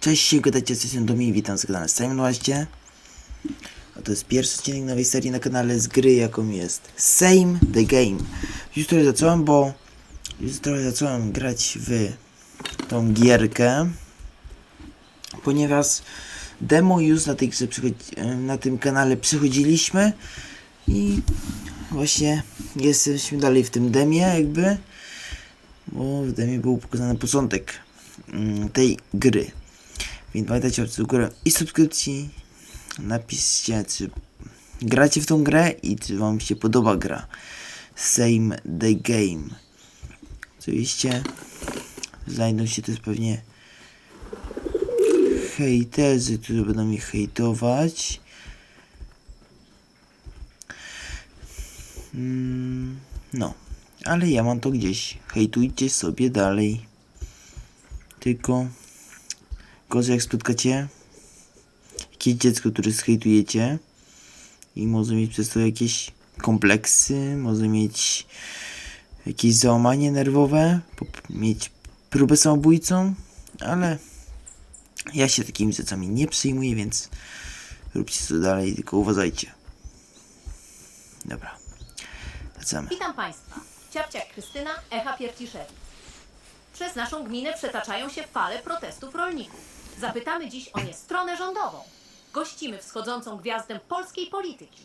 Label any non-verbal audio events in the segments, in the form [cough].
Cześć, się gadacie, jestem Dominik, witam z kanale właśnie. A to jest pierwszy odcinek nowej serii na kanale z gry, jaką jest Same the Game. Już trochę zacząłem, bo już trochę zacząłem grać w tą gierkę, ponieważ demo już na, tej grze na tym kanale przychodziliśmy i właśnie jesteśmy dalej w tym demie jakby, bo w demie był pokazany początek mm, tej gry. Więc pamiętajcie o górę i subskrypcji. Napiszcie, czy gracie w tą grę i czy wam się podoba gra. Same the game. Oczywiście znajdą się też pewnie hejterzy, którzy będą mnie hejtować. Mm, no, ale ja mam to gdzieś. Hejtujcie sobie dalej. Tylko Gorzej jak spotkacie jakieś dziecko, które zhejtujecie i może mieć przez to jakieś kompleksy, może mieć jakieś załamanie nerwowe, mieć próbę samobójcą, ale ja się takimi rzeczami nie przyjmuję, więc róbcie to dalej, tylko uważajcie. Dobra, wracamy. Witam Państwa. Ciapciak Krystyna, Echa Pierciszewic. Przez naszą gminę przetaczają się fale protestów rolników. Zapytamy dziś o nie stronę rządową. Gościmy wschodzącą gwiazdę polskiej polityki.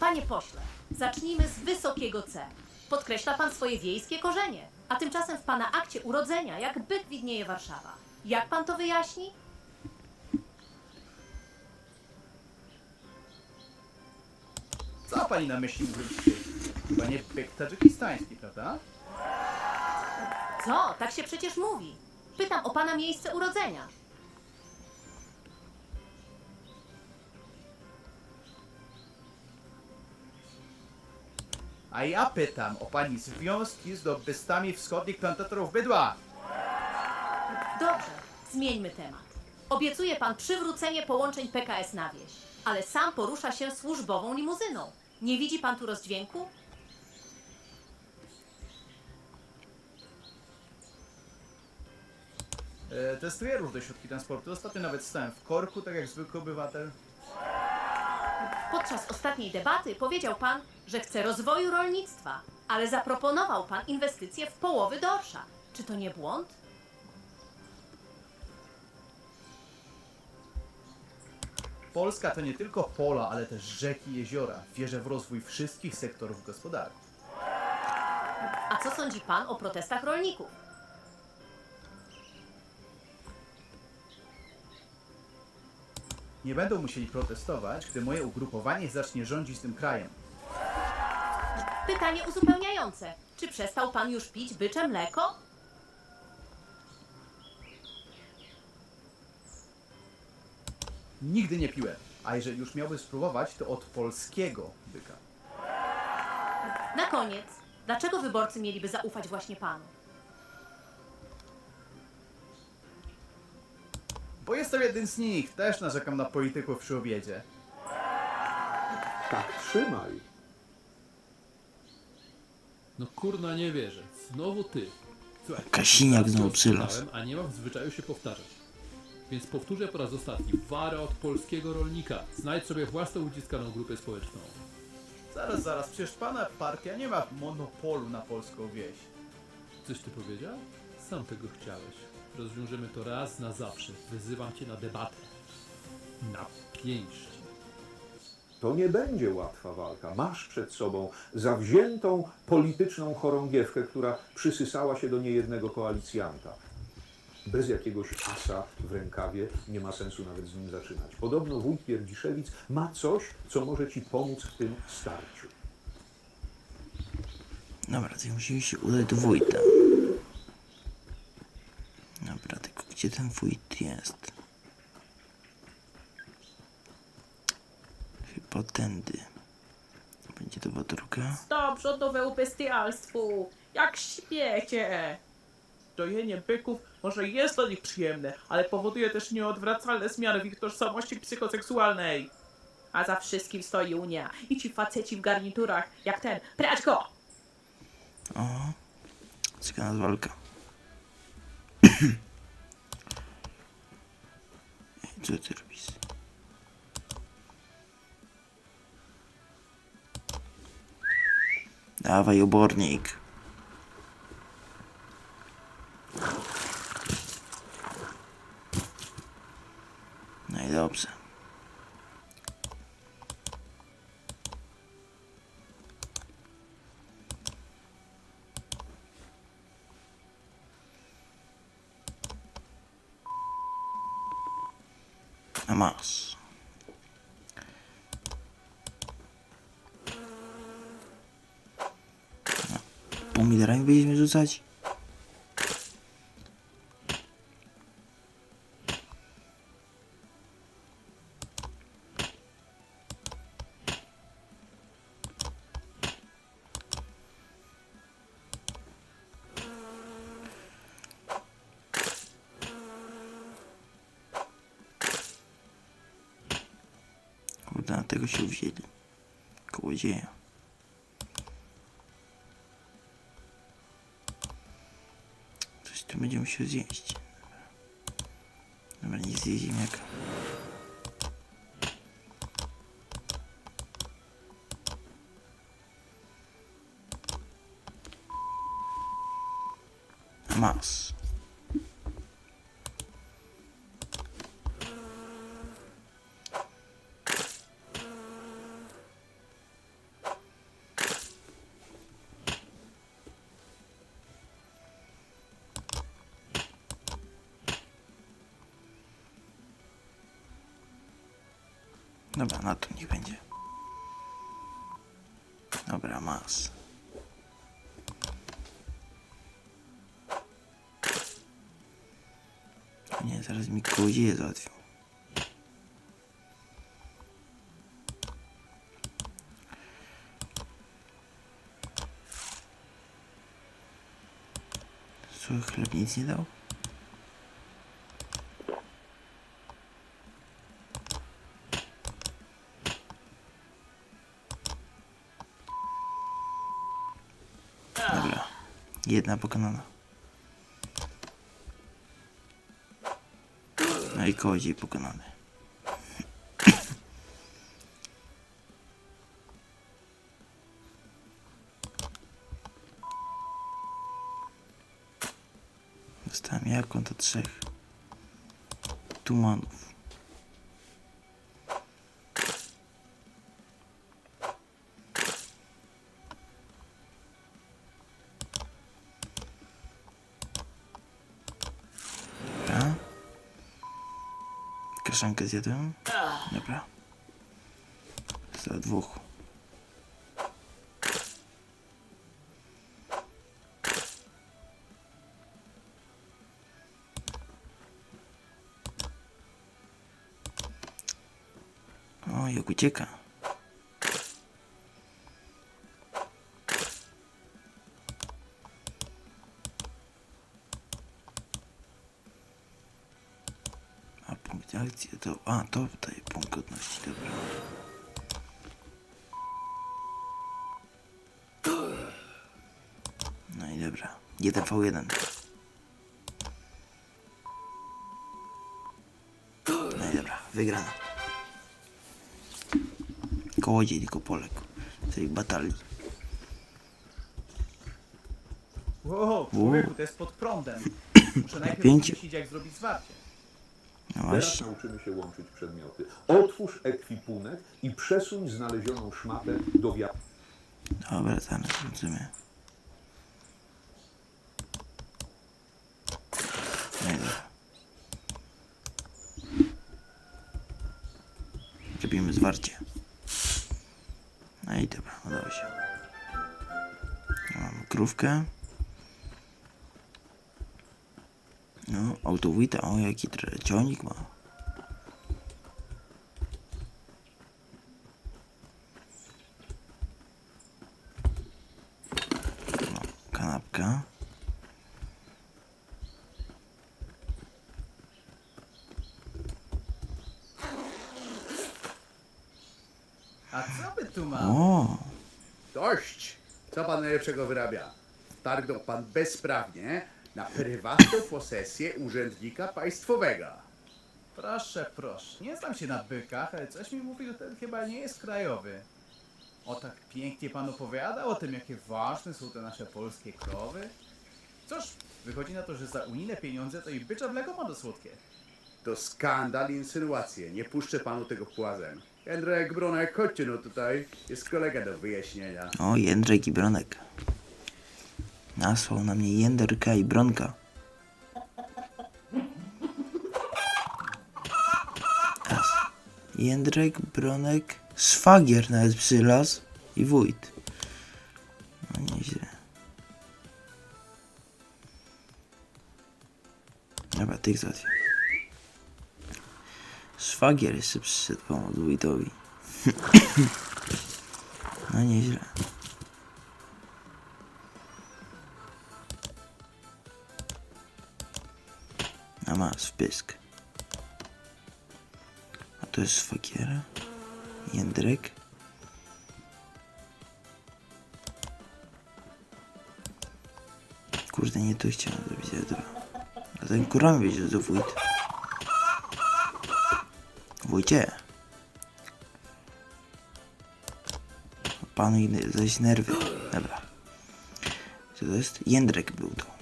Panie pośle, zacznijmy z wysokiego C. Podkreśla Pan swoje wiejskie korzenie, a tymczasem w Pana akcie urodzenia jak byt widnieje Warszawa. Jak Pan to wyjaśni? Co pani na myśli? Chyba nie byk tadżykistański, prawda? Co? Tak się przecież mówi. Pytam o Pana miejsce urodzenia. A ja pytam o pani związki z dobbystami wschodnich plantatorów bydła. Dobrze, zmieńmy temat. Obiecuje pan przywrócenie połączeń PKS na wieś, ale sam porusza się służbową limuzyną. Nie widzi pan tu rozdźwięku? E, testuję różne środki transportu. Ostatnio nawet stałem w korku, tak jak zwykły obywatel. Podczas ostatniej debaty powiedział pan, że chce rozwoju rolnictwa, ale zaproponował pan inwestycje w połowy dorsza. Czy to nie błąd? Polska to nie tylko pola, ale też rzeki i jeziora. Wierzę w rozwój wszystkich sektorów gospodarki. A co sądzi pan o protestach rolników? Nie będą musieli protestować, gdy moje ugrupowanie zacznie rządzić tym krajem. Pytanie uzupełniające. Czy przestał pan już pić bycze mleko? Nigdy nie piłem. A jeżeli już miałbym spróbować, to od polskiego byka. Na koniec, dlaczego wyborcy mieliby zaufać właśnie panu? Bo jestem jeden z nich. Też narzekam na polityków przy obiedzie. Tak trzymaj. No kurna nie wierzę. Znowu ty. Słuchaj, Kasiniak raz znowu A nie mam w zwyczaju się powtarzać. Więc powtórzę po raz ostatni. Wara od polskiego rolnika. Znajdź sobie własną uciskaną grupę społeczną. Zaraz, zaraz, przecież pana partia nie ma monopolu na polską wieś. Coś ty powiedział? Sam tego chciałeś. Rozwiążemy to raz na zawsze. Wyzywam cię na debatę. Na pięść. To nie będzie łatwa walka. Masz przed sobą zawziętą polityczną chorągiewkę, która przysysała się do niejednego koalicjanta. Bez jakiegoś asa w rękawie nie ma sensu nawet z nim zaczynać. Podobno wójt Pierdziszewic ma coś, co może ci pomóc w tym starciu. Dobra, to musimy się udać do wójta. Dobra, tylko gdzie ten wójt jest? Chyba tędy. Będzie to była droga. Stop rządowemu bestialstwu! Jak śmiecie! Dojenie byków może jest dla nich przyjemne, ale powoduje też nieodwracalne zmiany w ich tożsamości psychoseksualnej. A za wszystkim stoi Unia i ci faceci w garniturach, jak ten. Prać go! O, czeka nas walka. Co ty robisz? Dawaj obornik. No i dobrze. A masz. No. Pomidorami będziemy rzucać? Kurde, na tego się wzięli. Kołodzieja. Coś tu będzie musiał zjeść. Dobra, nie zje ziemniaka. A Dobra, na to niech będzie. Dobra, masz. Nie, zaraz mi kołodzieje załatwią. Suchy chleb nic nie dał? Jedna pokonana. No i kołodziej pokonany. Dostałem jaką to trzech tumanów. Kaszankę zjadłem. Dobra. Za dwóch. O, jak ucieka. Akcji to... A, to daje punkt godności, dobra. No i dobra. 1v1. No i dobra, wygrana. Kołodziej tylko poległ w tej batalii. Wow, człowieku, to jest pod prądem. [coughs] Muszę najpierw Napięcie. wymyślić, jak zrobić zwarcie. No Teraz nauczymy się łączyć przedmioty. Otwórz ekwipunek i przesuń znalezioną szmatę do wiatru. Dobra, zaraz wrócimy. Robimy zwarcie. No i dobra, udało się. Mam krówkę. No, autowita, o jaki ma. No, kanapka. A co by tu mam? O, Dość! Co pan najlepszego wyrabia? Targnął pan bezprawnie na prywatną posesję urzędnika państwowego. Proszę, proszę. Nie znam się na bykach, ale coś mi mówi, że ten chyba nie jest krajowy. O tak pięknie pan opowiada o tym, jakie ważne są te nasze polskie krowy. Cóż, wychodzi na to, że za unijne pieniądze to i bycza mleko ma do słodkie. To skandal i insynuacje. Nie puszczę panu tego płazem. Jędrek, Bronek, chodźcie no tutaj. Jest kolega do wyjaśnienia. O, Jędrek i Bronek. Nasłał na mnie Jędrka i Bronka. Raz. Jędrek, Bronek, szwagier nawet przylazł i wójt. No nieźle. Dobra, tych załatwię. Szwagier jeszcze przyszedł pomóc wójtowi. [coughs] No nieźle. Masz pysk. A to jest szwagiera. Jędrek. Kurde, nie to chciałem zrobić, ale. A ten kurwa wiedział, że wójt. Wójcie. Panu zaś nerwy. Dobra. Co to jest? Jędrek był to.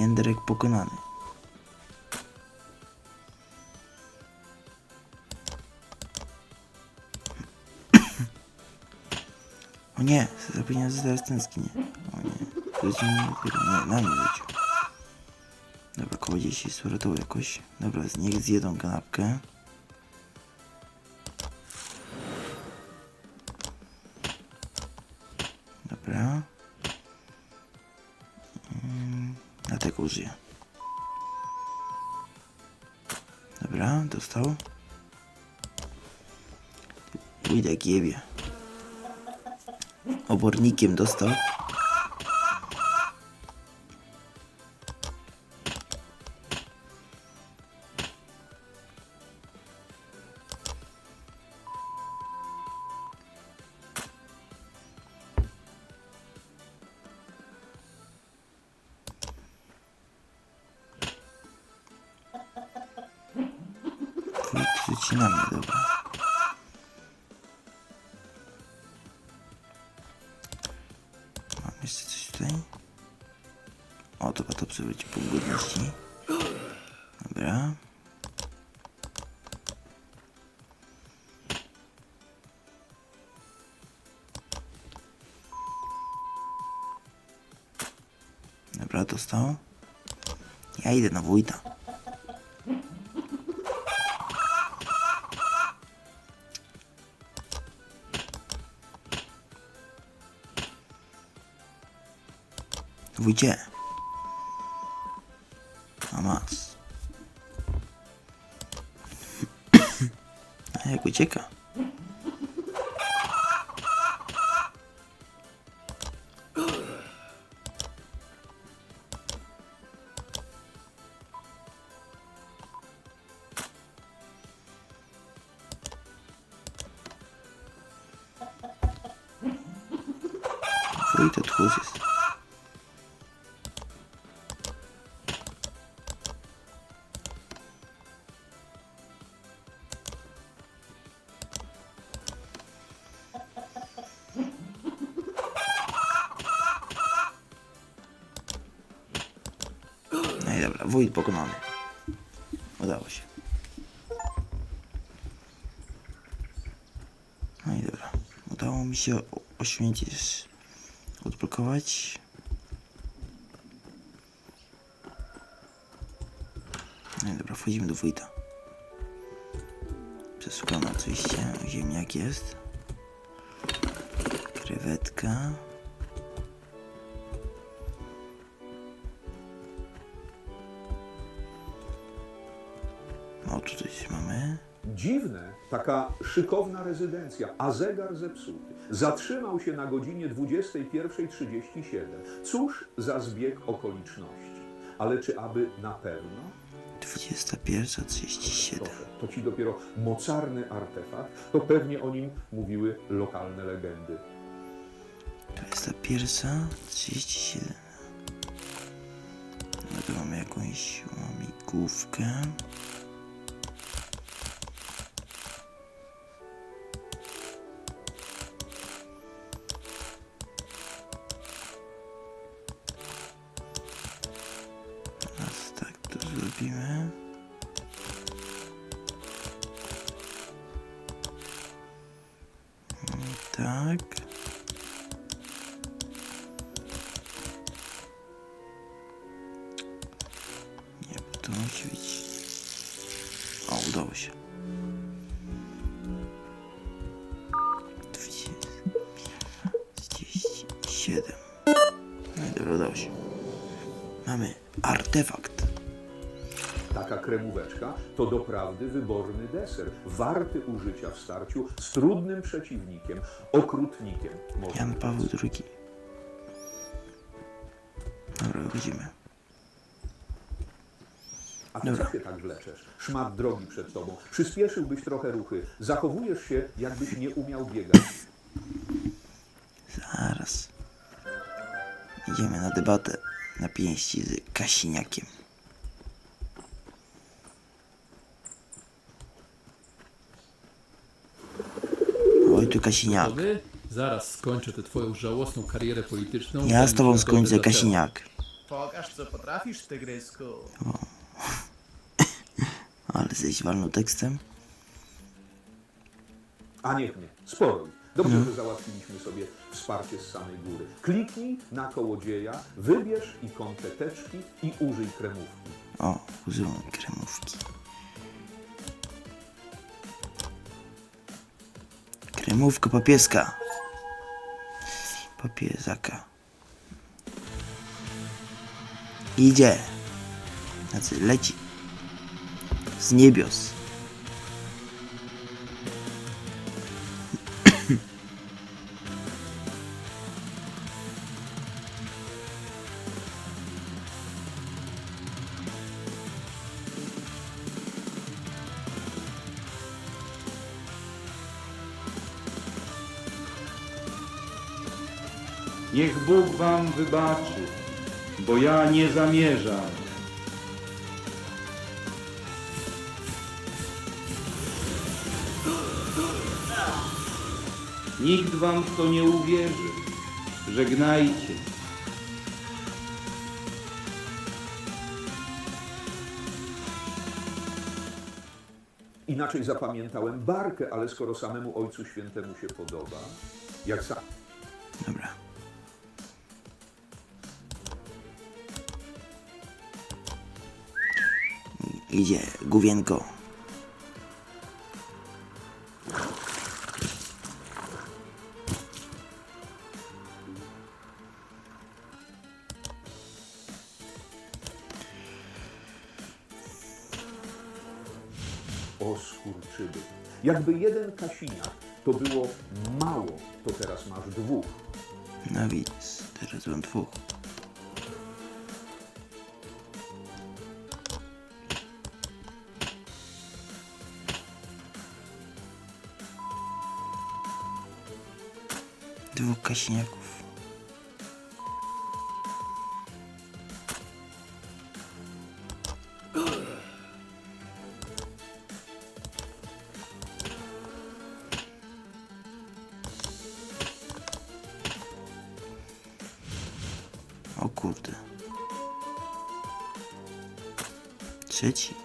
Jędrek pokonany. [clears throat] O nie, zapomniałem, że teraz tęsknię. O nie, dopiero, nie, na mnie wrócił. Dobra, koło dzieci jest uratował jakoś. Dobra, niech zjedą kanapkę. Tego użyję. Dobra, dostał. Jak jebie. Obornikiem dostał. O, dobra, to przywróci pół godności. Dobra. Dobra, dostał. Ja idę na wójta. Wójcie. Tchórz jest. No i wójt pokonany. Udało się. No i dobra. Udało mi się oświęcić, odblokować. No dobra, wchodzimy do wójta. Przesłuchamy oczywiście. Ziemniak jest. Krewetka. O, tutaj coś mamy. Dziwne, taka szykowna rezydencja, a zegar zepsuty. Zatrzymał się na godzinie 21.37. Cóż za zbieg okoliczności. Ale czy aby na pewno? 21.37. Proszę, to ci dopiero mocarny artefakt, to pewnie o nim mówiły lokalne legendy. 21, 37. No tu mamy jakąś łamigłówkę. Się. Mamy artefakt. Taka kremóweczka to doprawdy wyborny deser, warty użycia w starciu z trudnym przeciwnikiem, okrutnikiem. można Jan. Paweł II. Dobra, wychodzimy. A ty Dobra. co się tak wleczesz? Szmat drogi przed tobą. Przyspieszyłbyś trochę ruchy. Zachowujesz się, jakbyś nie umiał biegać. Idziemy na debatę na pięści z Kasiniakiem. Oj, tu Kasiniak. Zaraz skończę tę twoją żałosną karierę polityczną. Ja z tobą skończę. Kasiniak. Pokaż, co potrafisz, tygrysku. [laughs] Ale jesteś walną tekstem. A niech nie, sporuj. Dobrze, że załatwiliśmy sobie wsparcie z samej góry. Kliknij na kołodzieja, wybierz ikonkę teczki i użyj kremówki. O, użyłem kremówki. Kremówka papieska. Papiezaka. Idzie. Znaczy leci. Z niebios. Niech Bóg wam wybaczy, bo ja nie zamierzam. Nikt wam w to nie uwierzy. Żegnajcie. Inaczej zapamiętałem barkę, ale skoro samemu Ojcu Świętemu się podoba, jak sam. Idzie główienko. O skurczyby. Jakby jeden kasiniak to było mało, to teraz masz dwóch. No widzisz, teraz mam dwóch. Dwóch kasiniaków. O kurde. Trzeci.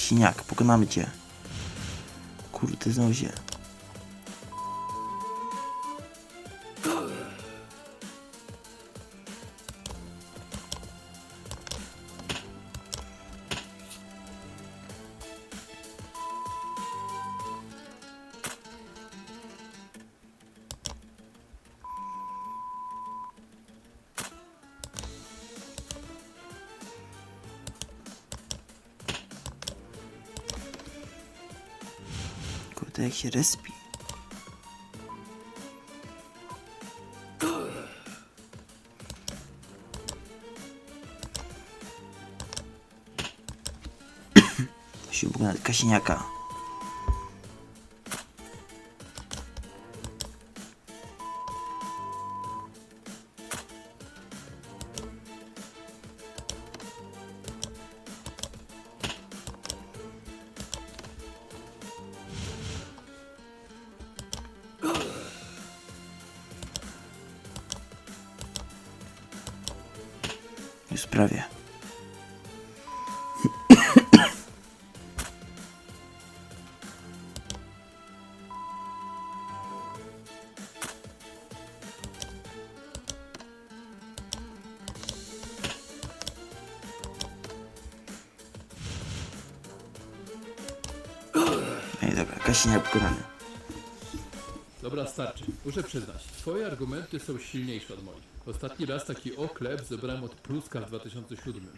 Kasiniak, pokonamy cię. Kurde, się. Respi. [coughs] Musimy pokonać Kasiniaka. I dobra, Kasiniak pokonany. Dobra, starczy. Muszę przyznać, twoje argumenty są silniejsze od moich. Ostatni raz taki oklep zebrałem od Pluska w 2007.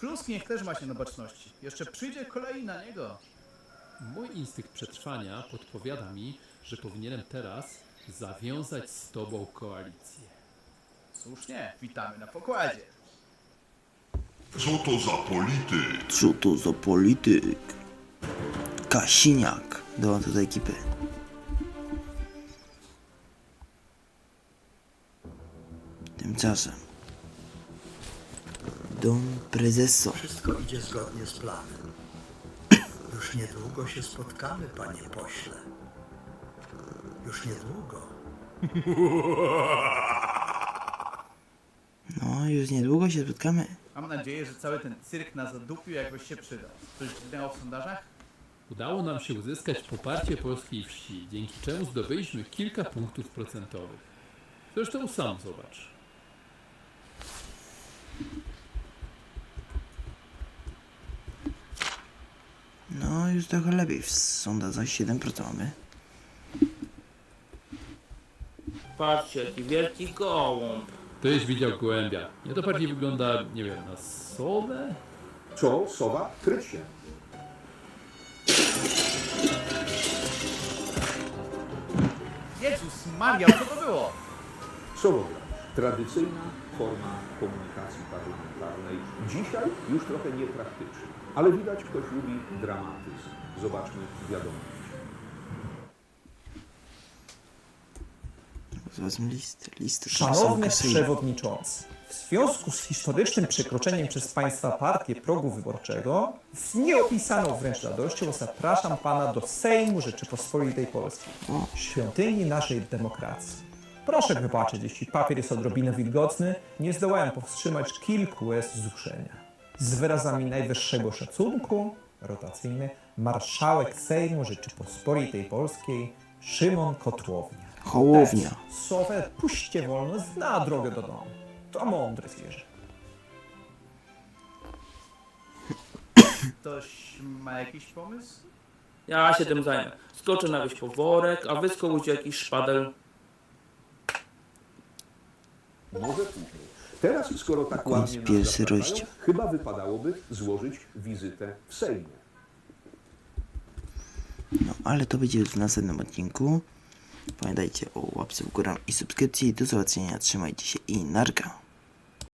Plusk niech też ma się na baczności. Jeszcze przyjdzie kolei na niego. Mój instynkt przetrwania podpowiada mi, że powinienem teraz zawiązać z tobą koalicję. Słusznie, witamy na pokładzie. Co to za polityk? Co to za polityk? Kasiniak dołącza do ekipy. Tymczasem Dom prezeso. Wszystko idzie zgodnie z planem. Już niedługo się spotkamy, panie pośle. Już niedługo. No, już niedługo się spotkamy. Mam nadzieję, że cały ten cyrk na zadupiu jakoś się przydał. Coś zginęło w sondażach? Udało nam się uzyskać poparcie polskiej wsi, dzięki czemu zdobyliśmy kilka punktów procentowych. Zresztą sam zobacz. No, już trochę lepiej. W sondażach 7% mamy. Patrzcie, jaki wielki gołąb. Tyś widział gołębia. Nie to bardziej wygląda, nie wiem, na sowę? Co? Sowa? Kryć się. Jezus Maria, co to było? Sowogram. Tradycyjna forma komunikacji parlamentarnej. Dzisiaj już trochę niepraktyczna. Ale widać, ktoś lubi dramatyzm. Zobaczmy wiadomość. Zobaczmy list. List Szanowny. Przewodniczący, w związku z historycznym przekroczeniem przez Państwa partię progu wyborczego, z nieopisaną wręcz radością zapraszam Pana do Sejmu Rzeczypospolitej Polskiej, świątyni naszej demokracji. Proszę wybaczyć, jeśli papier jest odrobinę wilgotny, nie zdołałem powstrzymać kilku łez wzruszenia. Z wyrazami najwyższego szacunku, rotacyjny, marszałek Sejmu Rzeczypospolitej Polskiej, Szymon Kotłownia. Hołownia. Sowę puśćcie wolno, zna drogę do domu. To mądry zwierzę. Ktoś ma jakiś pomysł? Ja się tym zajmę. Skoczę na wieś po worek, a wy skołujcie jakiś szpadel. Może później. Teraz, skoro tak ładnie nas zapraszają, chyba wypadałoby złożyć wizytę w Sejmie. No, ale to będzie już w następnym odcinku. Pamiętajcie o łapce w górę i subskrypcji. Do zobaczenia. Trzymajcie się i narka.